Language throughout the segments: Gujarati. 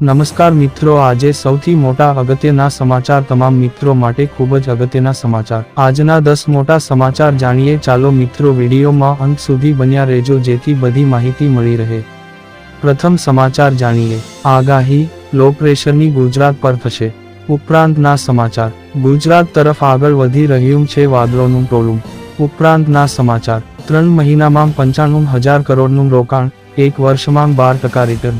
નમસ્કાર મિત્રો, આજે સૌથી મોટા અગત્યના સમાચાર તમામ મિત્રો માટે ખૂબ જ અગત્યના સમાચાર. આજના દસ મોટા સમાચાર જાણીએ. ચાલો મિત્રો, વિડીયોમાં અંત સુધી બન્યા રહેજો, જેથી બધી માહિતી મળી રહે. પ્રથમ સમાચાર જાણીએ. આગાહી લો પ્રેશરની ગુજરાત પર થશે. ઉપરાંતના સમાચાર. ગુજરાત તરફ આગળ વધી રહ્યું છે વાદળોનું ટોળું. ઉપરાંતના સમાચાર. ત્રણ મહિનામાં પંચાણું હજાર કરોડનું રોકાણ, એક વર્ષમાં બાર ટકા રિટર્ન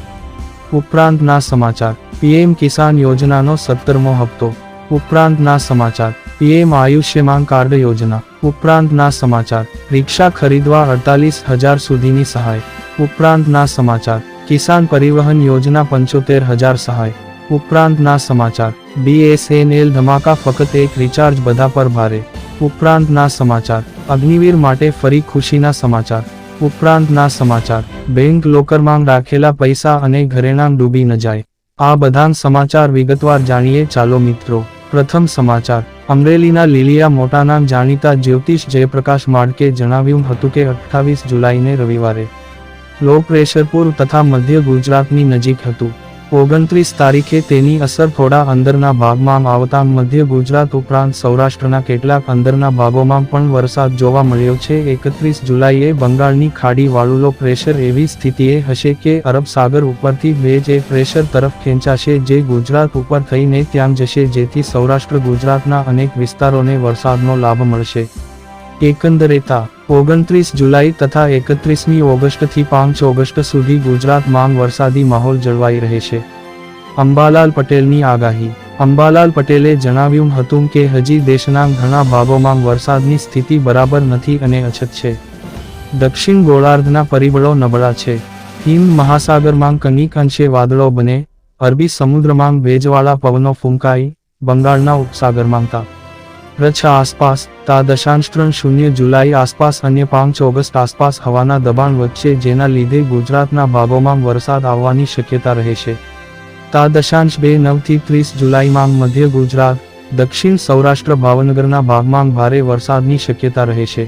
ઉપરાંતના સમાચાર. પીએમ કિસાન યોજનાનો સત્તરમો હપ્તો. ઉપરાંતના સમાચાર. પીએમ આયુષ્યમાન કાર્ડ યોજના. ઉપરાંતના સમાચાર. રિક્ષા ખરીદવા અડતાલીસ હજાર સુધીની સહાય. ઉપરાંતના સમાચાર. કિસાન પરિવહન યોજના પંચોતેર હજાર સહાય. ઉપરાંતના સમાચાર. બીએસએનએલ ધમાકા ફક્ત એક રિચાર્જ બધા પર ભારે. ઉપરાંતના સમાચાર. અગ્નિવીર માટે ફરી ખુશીના સમાચાર. ઉપરાંતના સમાચાર. બેંક લોકરમાં રાખેલા પૈસા અને ઘરેણાં ડૂબી ન જાય. આ બધા સમાચાર વિગતવાર જાણીએ. ચાલો મિત્રો. પ્રથમ સમાચાર. અમરેલીના લીલિયા મોટાના જાણીતા જ્યોતિષ જયપ્રકાશ માડકે જણાવ્યું હતું કે અઠ્ઠાવીસ જુલાઈને રવિવારે. લો પ્રેશરપુર તથા મધ્ય ગુજરાતની નજીક હતું. ઓગણત્રીસ તારીખે તેની અસર થોડા અંદરના ભાગમાં આવતા મધ્ય ગુજરાત ઉપરાંત સૌરાષ્ટ્રના કેટલાક અંદરના ભાગોમાં પણ વરસાદ જોવા મળ્યો છે. એકત્રીસ જુલાઈએ બંગાળની ખાડી વાળુલો પ્રેશર એવી સ્થિતિએ હશે કે અરબ સાગર ઉપરથી ભેજ એ પ્રેશર તરફ ખેંચાશે જે ગુજરાત ઉપર થઈને ત્યાં જશે જેથી સૌરાષ્ટ્ર ગુજરાતના અનેક વિસ્તારોને વરસાદનો લાભ મળશે. એકંદરે તા ઓગણત્રીસ જુલાઈ તથા એકત્રીસમી ઓગસ્ટથી પાંચ ઓગસ્ટ સુધી ગુજરાતમાં વરસાદી માહોલ જળવાઈ રહે છે. અંબાલાલ પટેલની આગાહી. અંબાલાલ પટેલે જણાવ્યું હતું કે હજી દેશના ઘણા ભાગોમાં વરસાદની સ્થિતિ બરાબર નથી અને અછત છે. દક્ષિણ ગોળાર્ધના પરિબળો નબળા છે. હિમ મહાસાગરમાં કનિક અંશે વાદળો બને. અરબી સમુદ્રમાં ભેજવાળા પવનો ફૂંકાઈ. બંગાળના ઉપસાગરમાં તા. કચ્છ આસપાસ, તા દશાંશ ત્રણ શૂન્ય જુલાઈ આસપાસ અન્ય પાંચ ઓગસ્ટ આસપાસ હવાના દબાણ વધશે જેના લીધે ગુજરાતના ભાગોમાં વરસાદ આવવાની શક્યતા રહેશે તા દશાંશ બે નવથી ત્રીસ જુલાઈમાં મધ્ય ગુજરાત, દક્ષિણ સૌરાષ્ટ્ર ભાવનગરના ભાગમાં ભારે વરસાદની શક્યતા રહેશે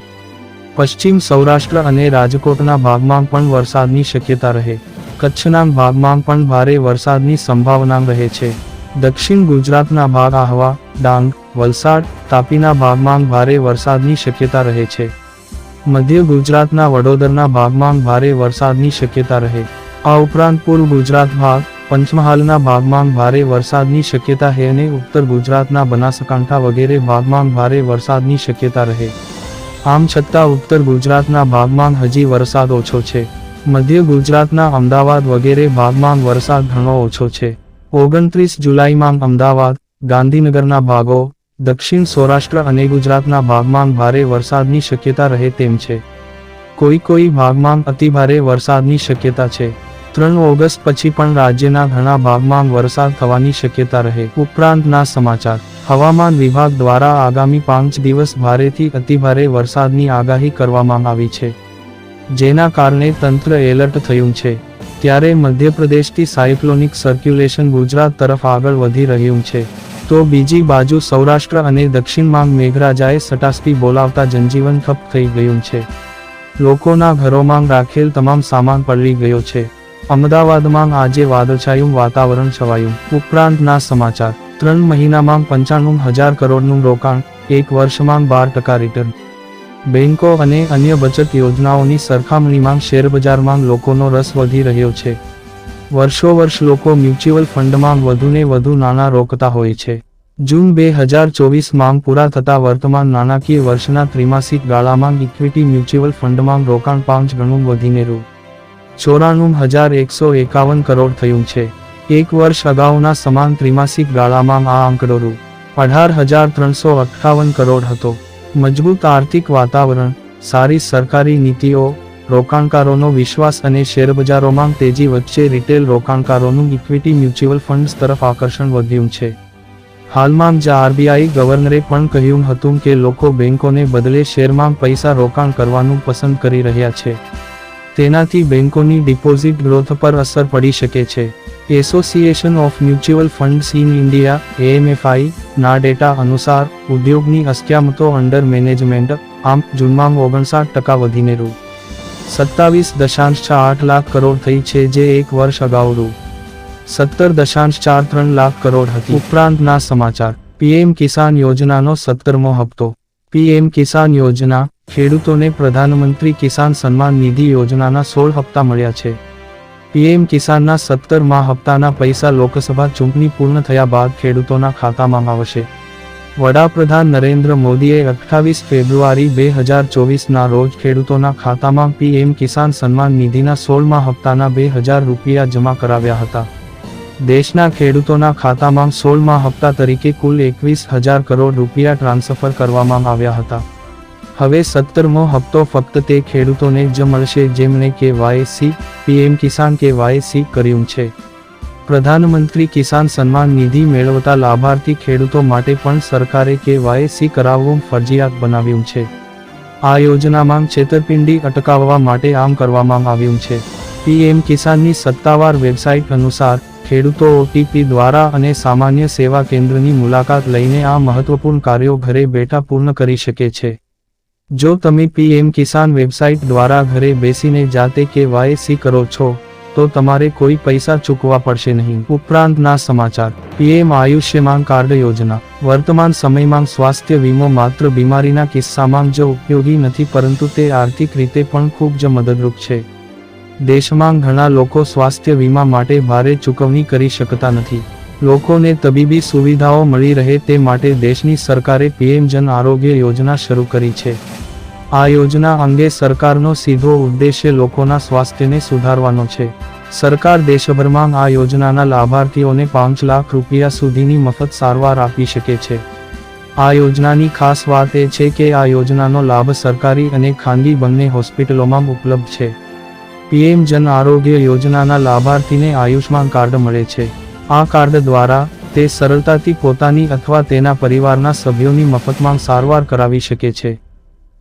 પશ્ચિમ સૌરાષ્ટ્ર અને રાજકોટના ભાગમાં પણ વરસાદની શક્યતા રહે. કચ્છના ભાગમાં પણ ભારે વરસાદની સંભાવના રહે છે. દક્ષિણ ગુજરાતના ભાગ આહવા, ડાંગ વલસાડ, તાપીના ભાગમાં ભારે વરસાદની શક્યતા રહે છે. મધ્ય ગુજરાતના વડોદરના ભાગમાં ભારે વરસાદની શક્યતા રહે. આ ઉપરાંત પૂર્વ ગુજરાત ભાગ, પંચમહાલના ભાગમાં ભારે વરસાદની શક્યતા હે અને ઉત્તર ગુજરાતના બનાસકાંઠા વગેરે ભાગમાં ભારે વરસાદની શક્યતા રહે. આમ છતાં ઉત્તર ગુજરાતના ભાગમાં હજી વરસાદ ઓછો છે. મધ્ય ગુજરાતના અમદાવાદ વગેરે ભાગમાં વરસાદ ઘણો ઓછો છે. ઓગણત્રીસ જુલાઈમાં અમદાવાદ, ગાંધીનગરના ભાગો દક્ષિણ સૌરાષ્ટ્ર અને ગુજરાતના ભાગમાં ભારે વરસાદની શક્યતા રહે તેમ છે. કોઈ કોઈ ભાગમાં અતિભારે વરસાદની શક્યતા છે. ત્રણ ઓગસ્ટ પછી પણ રાજ્યના ઘણા ભાગમાં વરસાદ થવાની શક્યતા રહે. ઉપરાંતના સમાચાર. હવામાન વિભાગ દ્વારા આગામી પાંચ દિવસ ભારેથી અતિભારે વરસાદની આગાહી કરવામાં આવી છે. જેના કારણે તંત્ર એલર્ટ થયું છે. ત્યારે મધ્યપ્રદેશથી સાયક્લોનિક સર્ક્યુલેશન ગુજરાત તરફ આગળ વધી રહ્યું છે. તો બીજી બાજુ સૌરાષ્ટ્ર અને દક્ષિણમાં મેઘરાજાએ સટાસ્ટી બોલાવતા જનજીવન ઠપ થઈ ગયું છે. લોકોના ઘરોમાં રાખેલ તમામ સામાન પલળી ગયો છે. અમદાવાદમાં આજે વાદળછાયું વાતાવરણ છવાયું. ઉપરાંતના સમાચાર. ત્રણ મહિનામાં પંચાણું હજાર કરોડનું રોકાણ, એક વર્ષમાં બાર ટકા રિટર્ન. બેન્કો અને અન્ય બચત યોજનાઓની સરખામણીમાં શેરબજારમાં લોકોનો રસ વધી રહ્યો છે. વર્ષો વર્ષ લોકો મ્યુચ્યુઅલ ફંડમાં વધુને વધુ નાણાં રોકતા હોય છે. જૂન બે હજાર ચોવીસમાં પૂરા થતા વર્તમાન નાણાકીય વર્ષના ત્રિમાસિક ગાળામાં ઇક્વિટી મ્યુચ્યુઅલ ફંડમાં રોકાણ પાંચ ગણું વધીને રૂ. ચોરાણું હજાર એકસો એકાવન કરોડ થયું છે. એક વર્ષ અગાઉના સમાન ત્રિમાસિક ગાળામાં આ આંકડો રૂ. અઢાર હજાર ત્રણસો અઠ્ઠાવન કરોડ હતો. મજબૂત આર્થિક વાતાવરણ, સારી સરકારી નીતિઓ રોકાણકારોનો વિશ્વાસ અને શેરબજારોમાં તેજી વચ્ચે રિટેલ રોકાણકારોનું ઇક્વિટી મ્યુચ્યુઅલ ફંડ્સ તરફ આકર્ષણ વધ્યું છે. હાલમાં જ આરબીઆઈ ગવર્નરે પણ કહ્યું હતું કે લોકો બેંકોને બદલે શેરમાં પૈસા રોકાણ કરવાનું પસંદ કરી રહ્યા છે. તેનાથી બેન્કોની ડિપોઝિટ ગ્રોથ પર અસર પડી શકે છે. Association of mutual funds in India, AMFI, ના ડેટા અનુસાર, ઉદ્યોગની અસ્ક્યામતો અંડર મેનેજમેન્ટ, આમ, જૂનમાં ઓગણસાઠ ટકા વધીને રૂ. સત્તાવીસ દશાંશ છ આઠ લાખ કરોડ થઈ છે જે એક વર્ષ અગાઉ રૂ સત્તર દશાંશ ચાર ત્રણ લાખ કરોડ હતી. ઉપરાંતના સમાચાર. પીએમ કિસાન યોજનાનો સત્તરમો હપ્તો. પીએમ કિસાન યોજના, ખેડૂતોને પ્રધાનમંત્રી કિસાન સન્માન નિધિ યોજનાના સોળ હપ્તા મળ્યા છે. પીએમ કિસાનના સત્તરમા હપ્તાના પૈસા લોકસભા ચૂંટણી પૂર્ણ થયા બાદ ખેડૂતોના ખાતામાં આવશે. વડાપ્રધાન નરેન્દ્ર મોદીએ અઠ્ઠાવીસ ફેબ્રુઆરી બે હજાર ચોવીસના રોજ ખેડૂતોના ખાતામાં પીએમ કિસાન સન્માન નિધિના સોળમા હપ્તાના બે હજાર રૂપિયા જમા કરાવ્યા હતા. દેશના ખેડૂતોના ખાતામાં સોળમા હપ્તા તરીકે કુલ એકવીસ હજાર કરોડ રૂપિયા ટ્રાન્સફર કરવામાં આવ્યા હતા. હવે સત્તરમો હપ્તો ફક્ત તે ખેડૂતોને જ મળશે જેમણે કે વાયસી પીએમ કિસાન કે વાયસી કર્યું છે. પ્રધાનમંત્રી કિસાન સન્માન નિધિ મેળવતા લાભાર્થી ખેડૂતો માટે પણ સરકારે કે વાયસી કરાવવું ફરજિયાત બનાવ્યું છે. આ યોજનામાં છેતરપિંડી અટકાવવા માટે આમ કરવામાં આવ્યું છે. પીએમ કિસાનની સત્તાવાર વેબસાઇટ અનુસાર, ખેડૂતો ઓટીપી દ્વારા અને સામાન્ય સેવા કેન્દ્રની મુલાકાત લઈને આ મહત્વપૂર્ણ કાર્યો ઘરે બેઠા પૂર્ણ કરી શકે છે. જો તમે પીએમ કિસાન વેબસાઇટ દ્વારા ઘરે બેસીને જાતે કે વાયસી કરો છો તો તમારે કોઈ પૈસા ચૂકવા પડશે નહીં. ઉપરાંતના સમાચાર. પીએમ આયુષ્યમાન કાર્ડ યોજના. વર્તમાન સમયમાં સ્વાસ્થ્ય વીમો માત્ર બીમારીના કિસ્સામાં જ ઉપયોગી નથી, પરંતુ તે આર્થિક રીતે પણ ખૂબ જ મદદરૂપ છે. દેશમાં ઘણા લોકો સ્વાસ્થ્ય વીમા માટે ભારે ચૂકવણી કરી શકતા નથી. લોકોને તબીબી સુવિધાઓ મળી રહે તે માટે દેશની સરકારે પીએમ જન આરોગ્ય યોજના શરૂ કરી છે. આ યોજના અંગે સરકારનો સીધો ઉદ્દેશ્ય લોકોના સ્વાસ્થ્યને સુધારવાનો છે. સરકાર દેશભરમાં આ યોજનાના લાભાર્થીઓને પાંચ લાખ રૂપિયા સુધીની મફત સારવાર આપી શકે છે. આ યોજનાની ખાસ વાત એ છે કે આ યોજનાનો લાભ સરકારી અને ખાનગી બંને હોસ્પિટલોમાં ઉપલબ્ધ છે. પીએમ જન આરોગ્ય યોજનાના લાભાર્થીને આયુષ્માન કાર્ડ મળે છે. આ કાર્ડ દ્વારા તે સરળતાથી પોતાની અથવા તેના પરિવારના સભ્યોની મફતમાં સારવાર કરાવી શકે છે.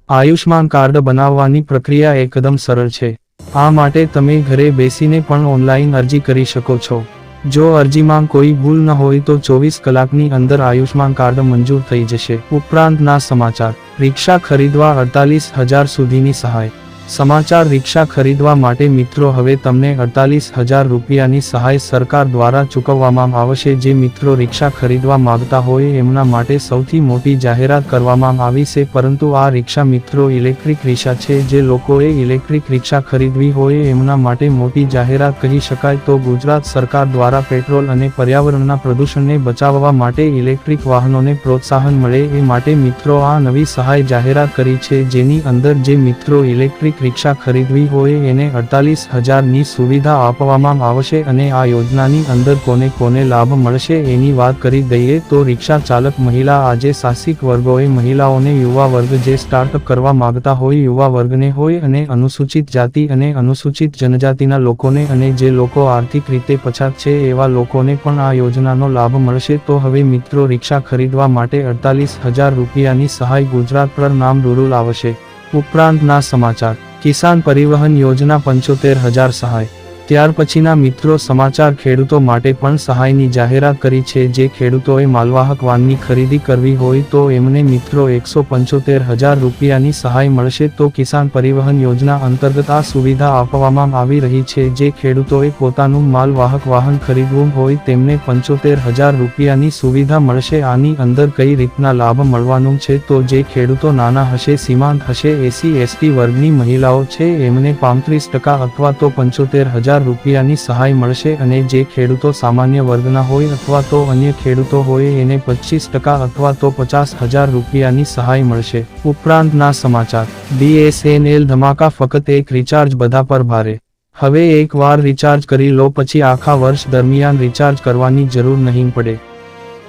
આયુષ્માન કાર્ડ બનાવવાની પ્રક્રિયા એકદમ સરળ છે. આ માટે તમે ઘરે બેસીને પણ ઓનલાઈન અરજી કરી શકો છો. જો અરજીમાં કોઈ ભૂલ ન હોય તો ચોવીસ કલાકની અંદર આયુષ્માન કાર્ડ મંજૂર થઈ જશે. ઉપરાંતના સમાચાર. રિક્ષા ખરીદવા અડતાલીસ હજાર સુધીની સહાય. સમાચાર રિક્ષા ખરીદવા માટે મિત્રો હવે તમને અડતાલીસ હજાર રૂપિયાની સહાય સરકાર દ્વારા ચૂકવવામાં આવશે. જે મિત્રો રિક્ષા ખરીદવા માંગતા હોય એમના માટે સૌથી મોટી જાહેરાત કરવામાં આવી છે. પરંતુ આ રિક્ષા મિત્રો ઇલેક્ટ્રિક રિક્ષા છે. જે લોકોએ ઇલેક્ટ્રિક રિક્ષા ખરીદવી હોય એમના માટે મોટી જાહેરાત કહી શકાય તો ગુજરાત સરકાર દ્વારા પેટ્રોલ અને પર્યાવરણના પ્રદૂષણને બચાવવા માટે ઇલેક્ટ્રિક વાહનોને પ્રોત્સાહન મળે એ માટે મિત્રો આ નવી સહાય જાહેરાત કરી છે. જેની અંદર જે મિત્રો ઇલેક્ટ્રિક રિક્ષા ખરીદવી હોય એને અડતાલીસ હજારની સુવિધા આપવામાં આવશે અને આ યોજનાની અંદર કોને કોને લાભ મળશે એની વાત કરી દઈએ તો રિક્ષા ચાલક મહિલા આજે સાહસિક વર્ગોએ મહિલાઓને યુવા વર્ગ જે સ્ટાર્ટઅપ કરવા માગતા હોય યુવા વર્ગને હોય અને અનુસૂચિત જાતિ અને અનુસૂચિત જનજાતિના લોકોને અને જે લોકો આર્થિક રીતે પછાત છે એવા લોકોને પણ આ યોજનાનો લાભ મળશે. તો હવે મિત્રો રિક્ષા ખરીદવા માટે અડતાલીસ હજાર રૂપિયાની સહાય ગુજરાત પર નામ રૂરુલ આવશે ઉપરાંતના સમાચાર. કિસાન પરિવહન યોજના પંચોતેર હજાર સહાય. ત્યાર પછીના મિત્રો સમાચાર ખેડૂતો માટે પણ સહાયની જાહેરાત કરી છે. જે ખેડૂતોએ માલવાહક વાનની ખરીદી કરવી હોય તો એમને મિત્રો એકસો પંચોતેર હજાર રૂપિયાની સહાય મળશે. તો કિસાન પરિવહન યોજના અંતર્ગત આ સુવિધા આપવામાં આવી રહી છે. જે ખેડૂતોએ પોતાનું માલવાહક વાહન ખરીદવું હોય તેમને પંચોતેર હજાર રૂપિયાની સુવિધા મળશે. આની અંદર કઈ રીતના લાભ મળવાનું છે? તો જે ખેડૂતો નાના હશે, સીમાંત હશે, એસી, એસટી વર્ગની મહિલાઓ છે, એમને પાંત્રીસ ટકા અથવા તો પંચોતેર હજાર રૂપિયાની સહાય મળશે અને જે ખેડૂતો સામાન્ય વર્ગના હોય અથવા તો અન્ય ખેડૂતો હોય એને પચીસ ટકા અથવા તો પચાસ હજાર રૂપિયાની સહાય મળશે. ઉપરાંતના સમાચાર. બીએસએનએલ ધમાકા ફક્ત એક રિચાર્જ બધા પર ભારે. હવે એક વાર રિચાર્જ કરી લો પછી આખા વર્ષ દરમિયાન રિચાર્જ કરવાની જરૂર નહીં પડે.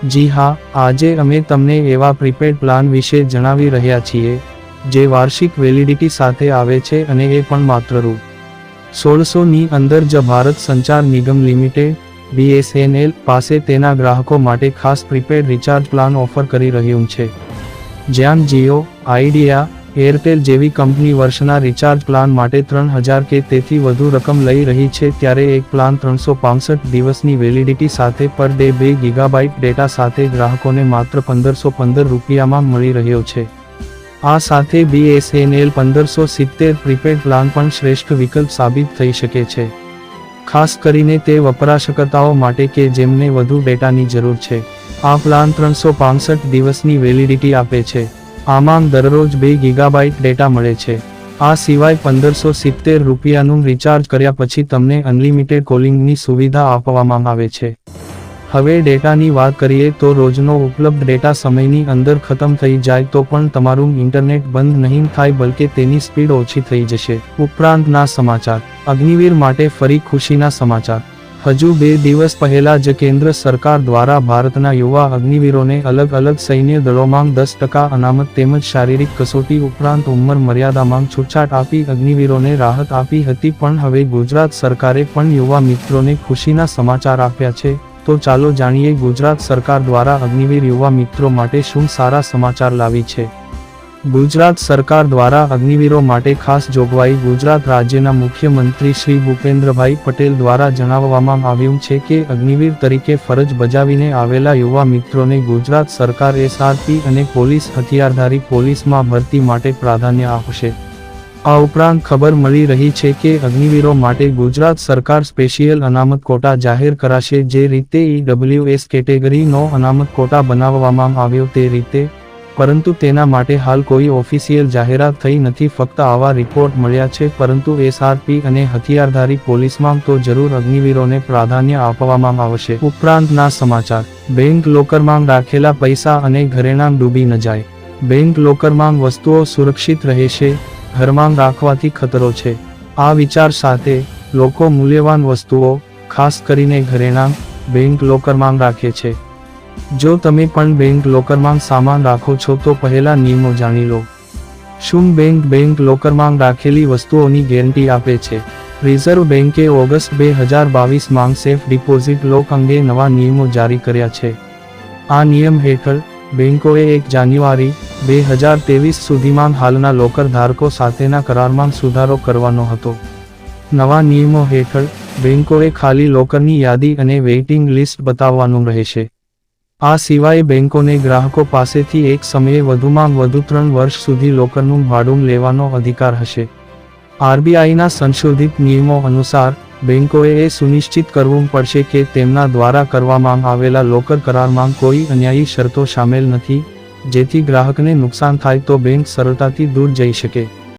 જી હા, આજે અમે તમને એવા પ્રીપેડ પ્લાન વિશે જણાવી રહ્યા છીએ, જે વાર્ષિક વેલિડિટી સાથે આવે છે અને એ પણ માત્ર રૂ. સોળસો ની અંદર જ ભારત સંચાર નિગમ લિમિટેડ, બીએસએનએલ પાસે તેના ગ્રાહકો માટે ખાસ પ્રીપેડ રિચાર્જ પ્લાન ઓફર કરી રહ્યું છે. જ્યાં જીઓ, આઈડિયા, એરટેલ જેવી કંપની વર્ષના રિચાર્જ પ્લાન માટે ત્રણ હજાર કે તેથી વધુ રકમ લઈ રહી છે ત્યારે એક પ્લાન ત્રણસો પાંસઠ દિવસની વેલિડિટી સાથે પર ડે બે ગીગાબાઇટ ડેટા સાથે ગ્રાહકોને માત્ર પંદરસો પંદર રૂપિયામાં મળી રહ્યો છે. આ સાથે બીએસએનએલ પંદરસો સિત્તેર પ્રીપેડ પ્લાન પણ શ્રેષ્ઠ વિકલ્પ સાબિત થઈ શકે છે. ખાસ કરીને તે વપરાશકર્તાઓ માટે કે જેમને વધુ ડેટાની જરૂર છે. આ પ્લાન ત્રણસો પાંસઠ દિવસની વેલિડિટી આપે છે. આમાં દરરોજ બે ગીગાબાઇટ ડેટા મળે છે. આ સિવાય પંદરસો સિત્તેર રૂપિયાનું રિચાર્જ કર્યા પછી તમને અનલિમિટેડ કોલિંગની સુવિધા આપવામાં આવે છે. હવે ડેટાની વાત કરીએ તો રોજનો ઉપલબ્ધ ડેટા સમયની અંદર ખતમ થઈ જાય તો પણ તમારું ઇન્ટરનેટ બંધ નહીં થાય બલકે તેની સ્પીડ ઓછી થઈ જશે. ઉપરાંતના સમાચાર. અગ્નિવીર માટે ફરી ખુશીના સમાચાર. હજુ બે દિવસ પહેલા જ કેન્દ્ર સરકાર દ્વારા ભારતના યુવા અગ્નિવીરોને અલગ અલગ સૈન્ય દળોમાં દસ ટકા અનામત તેમજ શારીરિક કસોટી ઉપરાંત ઉંમર મર્યાદામાં છૂટછાટ આપી અગ્નિવીરોને રાહત આપી હતી પણ હવે ગુજરાત સરકારે પણ યુવા મિત્રોને ખુશીના સમાચાર આપ્યા છે. તો ચાલો જાણીએ ગુજરાત સરકાર દ્વારા અગ્નિવીર યુવા મિત્રો માટે શું સારા સમાચાર લાવી છે. ગુજરાત સરકાર દ્વારા અગ્નિવીરો માટે ખાસ જોગવાઈ ગુજરાત રાજ્યના મુખ્યમંત્રી શ્રી ભૂપેન્દ્રભાઈ પટેલ દ્વારા જણાવવામાં આવ્યું છે કે અગ્નિવીર તરીકે ફરજ બજાવીને આવેલા યુવા મિત્રોને ગુજરાત સરકાર એસઆરપી અને પોલીસ હથિયારધારી પોલીસમાં ભરતી માટે પ્રાધાન્ય આપશે. આ ઉપરાંત ખબર મળી રહી છે કે અગ્નિવીરો માટે ગુજરાત સરકાર સ્પેશિયલ અનામત કોટા જાહેર કરાશે. જે રીતે ઈડબ્લ્યુએસ કેટેગરીનો અનામત કોટા બનાવવામાં આવ્યો તે રીતે. પરંતુ તેના માટે હાલ કોઈ ઓફિશિયલ જાહેરાત થઈ નથી. ફક્ત આવા રિપોર્ટ મળ્યા છે. પરંતુ એસઆરપી અને હથિયારધારી પોલીસમાં તો જરૂર અગ્નિવીરોને પ્રાધાન્ય આપવામાં આવશે. ઉપરાંતના સમાચાર. બેંક લોકરમાં રાખેલા પૈસા અને ઘરેણાં ડૂબી ન જાય. બેંક લોકરમાં વસ્તુઓ સુરક્ષિત રહેશે. ઘરમાં રાખવાથી ખતરો છે. આ વિચાર સાથે લોકો મૂલ્યવાન વસ્તુઓ, ખાસ કરીને ઘરેણાં, બેંક લોકરમાં રાખે છે. જો તમે પણ બેંક લોકરમાં સામાન રાખો છો તો પહેલા નિયમો જાણી લો. શું બેંક બેંક લોકરમાં રાખેલી વસ્તુઓની ગેરંટી આપે છે? રિઝર્વ બેંકે ઓગસ્ટ બે હજાર બાવીસમાં સેફ ડિપોઝિટ લોક અંગે નવા નિયમો જારી કર્યા છે. આ નિયમ હેઠળ બેંકોએ એક જાન્યુઆરી, બે હજાર ત્રેવીસ સુધીમાં હાલના લોકર ધારકો સાથેના કરારમાં સુધારો કરવાનો હતો. નવા નિયમો હેઠળ બેન્કોએ ખાલી લોકરની યાદી અને વેઇટિંગ લિસ્ટ બતાવવાનું રહેશે. આ સિવાય બેન્કોને ગ્રાહકો પાસેથી એક સમયે વધુમાં વધુ ત્રણ વર્ષ સુધી લોકરનું ભાડું લેવાનો અધિકાર હશે. આરબીઆઈના સંશોધિત નિયમો અનુસાર બેંકોએ એ સુનિશ્ચિત કરવું પડશે કે તેમના દ્વારા કરવામાં આવેલા લોકર કરારમાં કોઈ અન્યાયી શરતો સામેલ નથી, જેથી ગ્રાહકને નુકસાન થાય તો બેંક સરળતાથી દૂર જઈ શકે.